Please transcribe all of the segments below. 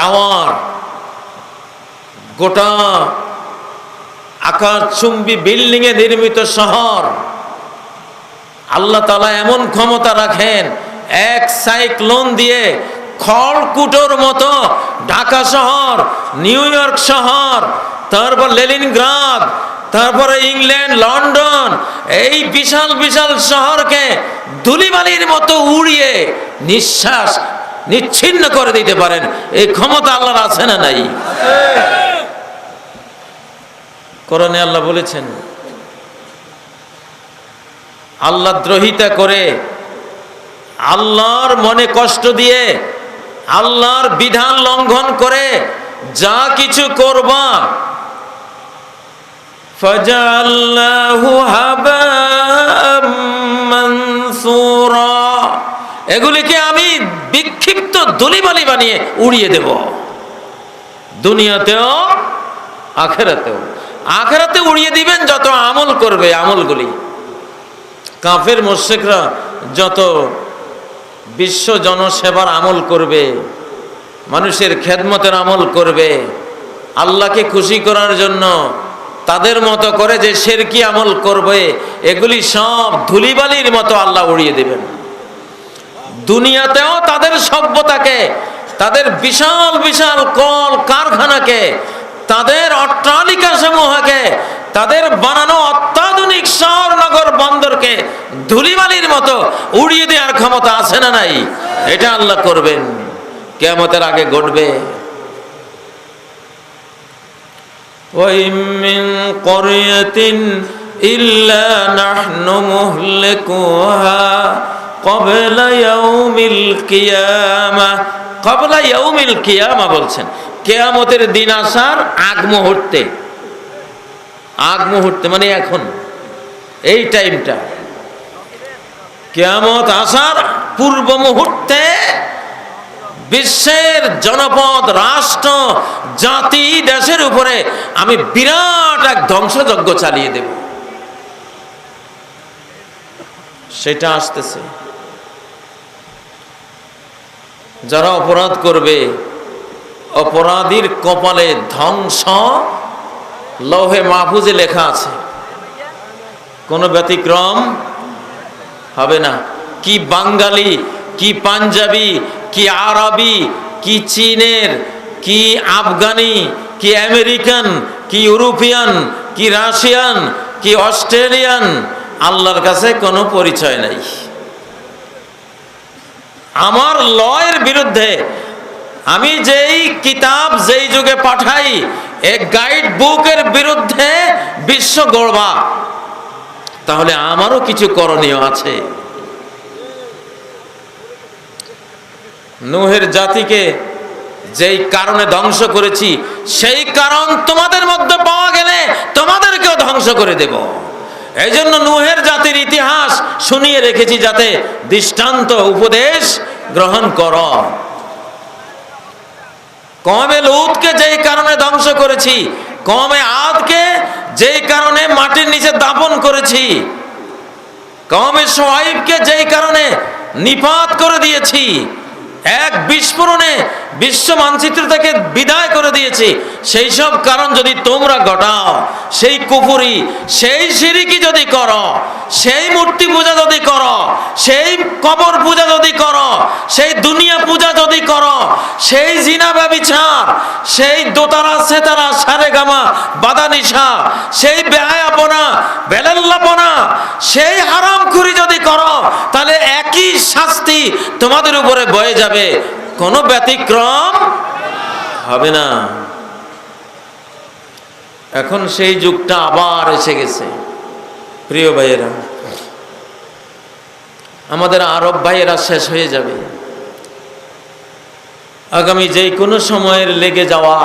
Tower, গোটা আকাশচুম্বী বিল্ডিংয়ে নির্মিত শহর। আল্লাহ তালা এমন ক্ষমতা রাখেন, এক সাইক্লোন দিয়ে খড়কুটোর মতো ঢাকা শহর, নিউ ইয়র্ক শহর, তারপর লেলিনগ্রাদ তারপরে ইংল্যান্ড, লন্ডন, এই বিশাল বিশাল শহরকে ধুলিবালির মতো উড়িয়ে নিঃশ্বাস নিচ্ছিন্ন করে দিতে পারেন। এই ক্ষমতা আল্লাহর আছে না নাই? কোরআনে আল্লাহ বলেছেন, আল্লাহ দ্রোহিতা করে আল্লাহর মনে কষ্ট দিয়ে আল্লাহর বিধান লঙ্ঘন করে যা কিছু করবা এগুলিকে আমি বিক্ষিপ্ত ধুলিবালি বানিয়ে উড়িয়ে দেব। দুনিয়াতেও, আখেরাতেও। আখেরাতে উড়িয়ে দিবেন যত আমল করবে আমলগুলি। কাফের মোশেকরা যত বিশ্ব জনসেবার আমল করবে, মানুষের খেদমতের আমল করবে, আল্লাহকে খুশি করার জন্য তাদের মতো করে যে শেরকি আমল করবে, এগুলি সব ধুলিবালির মতো আল্লাহ উড়িয়ে দেবেন। দুনিয়াতেও তাদের সভ্যতাকে তাদের বিশাল বিশাল কল কারখানাকে তাদের অট্টালিকা সমূহকে তাদের বানানো অত্যাধুনিক শহর নগর বন্দরকে ধুলিবালির মতো উড়িয়ে দেওয়ার ক্ষমতা আছে না নাই এটা আল্লাহ করবেন কেমতের আগে ঘটবে وإن من قرية إلا نحن مهلكوها বলছেন, কেয়ামতের দিন আসার আগ মুহূর্তে। আগ মুহূর্তে মানে এখন, এই টাইমটা। কেয়ামত আসার পূর্ব মুহূর্তে বিশ্বের জনপদ, রাষ্ট্র, জাতি, দেশের উপরে আমি বিরাট এক ধ্বংসযজ্ঞ চালিয়ে দেব। সেটা আসতেছে। যারা অপরাধ করবে, অপরাধীর কপালে ধ্বংস লৌহে মাহফুজে লেখা আছে। কোনো ব্যতিক্রম হবে না। কি বাঙালি, কি পাঞ্জাবি, কি আরবি, কি চীনের, কি আফগানি, কি আমেরিকান, কি ইউরোপিয়ান, কি রাশিয়ান, কি অস্ট্রেলিয়ান, আল্লাহর কাছে কোনো পরিচয় নাই। আমার লয়ের বিরুদ্ধে আমি যেই কিতাব যেই যুগে পাঠাই, এ গাইড বুকের বিরুদ্ধে বিশ্ব গড়বা। তাহলে আমারও কিছু করণীয় আছে। নুহের জাতিকে যেই কারণে ধ্বংস করেছি, সেই কারণ তোমাদের মধ্যে পাওয়া গেলে তোমাদেরকেও ধ্বংস করে দেব। এই জন্য নুহের জাতির ইতিহাস শুনিয়ে রেখেছি যাতে দৃষ্টান্ত উপদেশ গ্রহণ কর। কমে লুতকে যেই কারণে ধ্বংস করেছি, কমে আদকে যেই কারণে মাটির নিচে দাপন করেছি, কমে সোহাইবকে যেই কারণে নিপাত করে দিয়েছি এক বিস্ফোরণে বিশ্ব মানচিত্র থেকে বিদায় করে দিয়েছি। সেই সব কারণ যদি তোমরা ঘটাও, সেই কুফুরি, সেই সিরিকি যদি করো, সেই মূর্তি পূজা যদি করো, সেই কবর পূজা যদি করো, সেই দুনিয়া পূজা যদি করো সেই জিনা ব্যবিচার, সেই দোতারা, সেতারা সারে গামা বাদানিশা সেই বেহায়াপনা, বেলাল্লাপনা, সেই হারামখুরি যদি করো, তাহলে একই শাস্তি তোমাদের উপরে বয়ে যাবে। কোনো ব্যতিক্রম হবে না। এখন সেই যুগটা আবার এসে গেছে। প্রিয় ভাইয়েরা, আমাদের আরব ভাইয়েরা শেষ হয়ে যাবে। আগামী যে কোনো সময়ের লেগে যাওয়া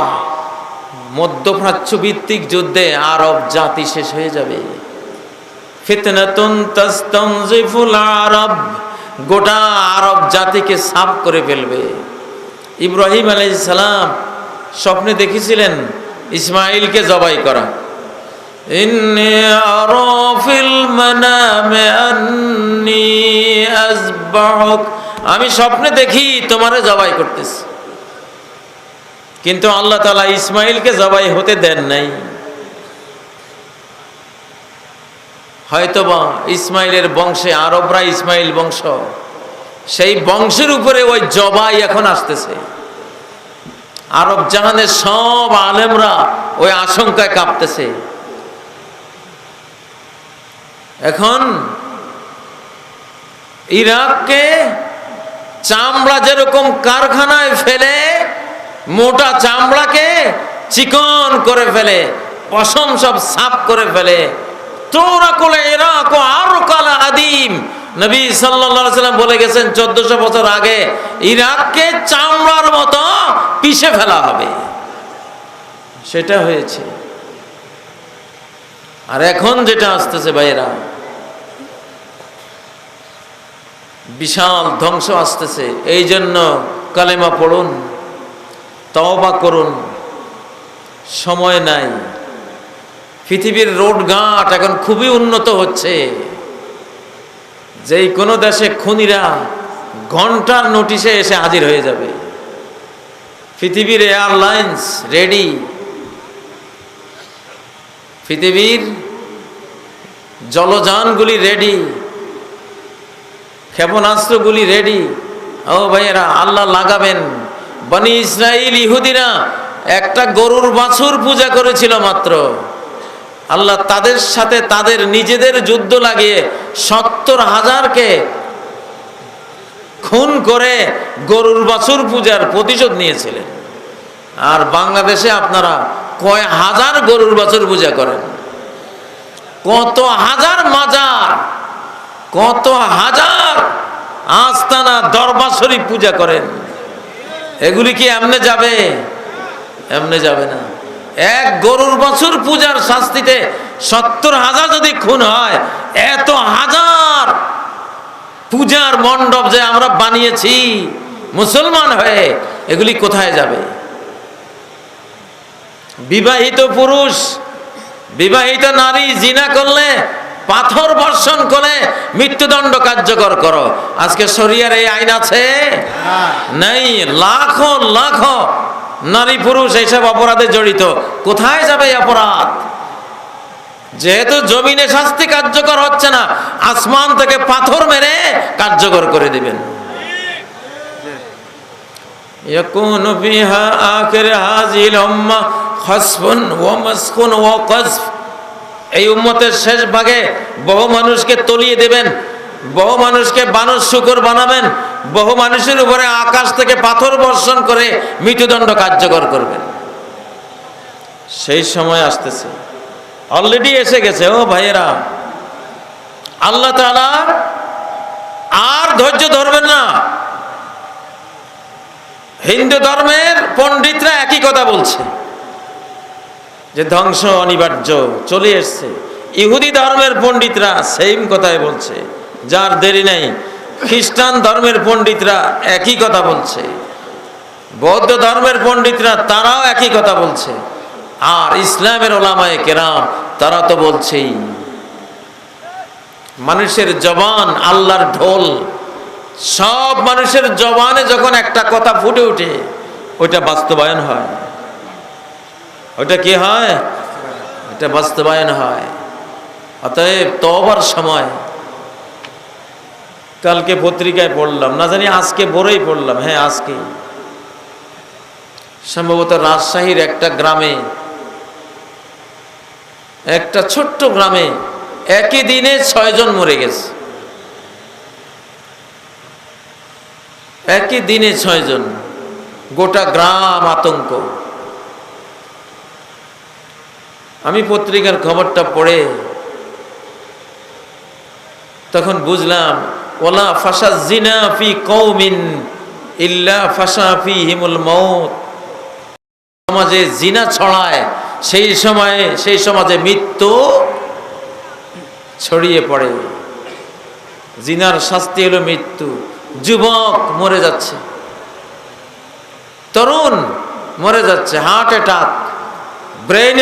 মধ্যপ্রাচ্য ভিত্তিক যুদ্ধে আরব জাতি শেষ হয়ে যাবে। আরব, গোটা আরব জাতিকে সাফ করে ফেলবে। ইব্রাহিম সালাম স্বপ্নে দেখেছিলেন ইসমাইলকে জবাই করা। আমি স্বপ্নে দেখি তোমারে জবাই করতেছি। কিন্তু আল্লাহ তালা ইসমাইলকে জবাই হতে দেন নাই। হয়তোবা ইসমাইলের বংশে আরবরা ইসমাইল বংশ, সেই বংশের উপরে ওই জবাই এখন আসতেছে। আরব জাহানের সব আলেমরা ওই আশঙ্কায় কাঁপতেছে। এখন ইরাককে চামড়া যেরকম কারখানায় ফেলে মোটা চামড়াকে চিকন করে ফেলে, পশম সব সাফ করে ফেলে। কোলে কালা আদিম। নবী বলে গেছেন বছর আগে ইরাককে চামড়ার মতো পিষে ফেলা হবে। সেটা হয়েছে। আর এখন যেটা আসতেছে ভাইয়েরা, বিশাল ধ্বংস আসতেছে। এই জন্য কালেমা পড়ুন। তওবা করুন। সময় নাই। পৃথিবীর রোড ঘাট এখন খুবই উন্নত হচ্ছে। যেই কোনো দেশে খুনিরা ঘণ্টার নোটিশে এসে হাজির হয়ে যাবে। পৃথিবীর এয়ারলাইন্স রেডি। পৃথিবীর জলযানগুলি রেডি। ক্ষেপণাস্ত্রগুলি রেডি। ও ভাইয়েরা, আল্লাহ লাগাবেন। বনি ইসরাইল ইহুদিরা একটা গরুর বাছুর পূজা করেছিল মাত্র। আল্লাহ তাদের সাথে তাদের নিজেদের যুদ্ধ লাগিয়ে সত্তর হাজারকে খুন করে গরুর বাছুর পূজার প্রতিশোধ নিয়েছিলেন। আর বাংলাদেশে আপনারা কয় হাজার গরুর বাছুর পূজা করেন? কত হাজার মাজার, কত হাজার আস্তানা দরবার শরীফ পূজা করেন? এগুলি কি এমনে যাবে? এমনে যাবে না। এক গরুর বছর পূজার শাস্তিতে সত্তর হাজার যদি খুন হয়, এত হাজার পূজার মণ্ডপ যে আমরা বানিয়েছি মুসলমান হয়ে, এগুলি কোথায় যাবে? বিবাহিত পুরুষ, বিবাহিত নারী জিনা করলে পাথর বর্ষণ করে মৃত্যুদণ্ড কার্যকর করো আজকে শরিয়ার এই আইন আছে নেই লাখো লাখো নারী পুরুষ এইসব অপরাধে জড়িত কোথায় যাবে এই অপরাধ যেহেতু জমিনে শাস্তি কার্যকর হচ্ছে না আসমান থেকে পাথর মেরে কার্যকর করে দিবেন يكون فيها آخر هذه الأمة خسف ومسخ وقذف এই উম্মতের শেষ ভাগে বহু মানুষকে তলিয়ে দেবেন, বহু মানুষকে বানর শুকর বানাবেন, বহু মানুষের উপরে আকাশ থেকে পাথর বর্ষণ করে মৃত্যুদণ্ড কার্যকর করবেন। সেই সময় আসতেছে। অলরেডি এসে গেছে, ও ভাইয়েরা, আল্লাহ তাআলা আর ধৈর্য ধরবেন না। হিন্দু ধর্মের পণ্ডিতরা একই কথা বলছে। যে ধ্বংস অনিবার্য চলে এসছে। ইহুদি ধর্মের পণ্ডিতরা সেম কথাই বলছে। যার দেরি নেই, খ্রিস্টান ধর্মের পণ্ডিতরা একই কথা বলছে। বৌদ্ধ ধর্মের পণ্ডিতরা তারাও একই কথা বলছে। আর ইসলামের ওলামায় কেরাম তারা তো বলছেই। মানুষের জবান আল্লাহর ঢোল। সব মানুষের জবানে যখন একটা কথা ফুটে ওঠে, ওইটা বাস্তবায়ন হয়। ওইটা কি হয়? এটা বাস্তবায়ন হয়। অতএব তবার সময়। কালকে পত্রিকায় পড়লাম, না জানি আজকে বড়ই পড়লাম হ্যাঁ আজকে সম্ভবত রাজশাহীর একটা গ্রামে, একটা ছোট্ট গ্রামে একই দিনে ছয়জন মরে গেছে। একই দিনে ছয়জন গোটা গ্রাম আতঙ্ক। আমি পত্রিকার খবরটা পড়ে তখন বুঝলাম, ওলা ফাসা জিনা ফি কৌমিন ইল্লা ফাসা ফি হিমুল মৌত সমাজে জিনা ছড়ায়, সেই সময়ে, সেই সমাজে মৃত্যু ছড়িয়ে পড়ে। জিনার শাস্তি হলো মৃত্যু। যুবক মরে যাচ্ছে। তরুণ মরে যাচ্ছে। Heart attack. ব্রেন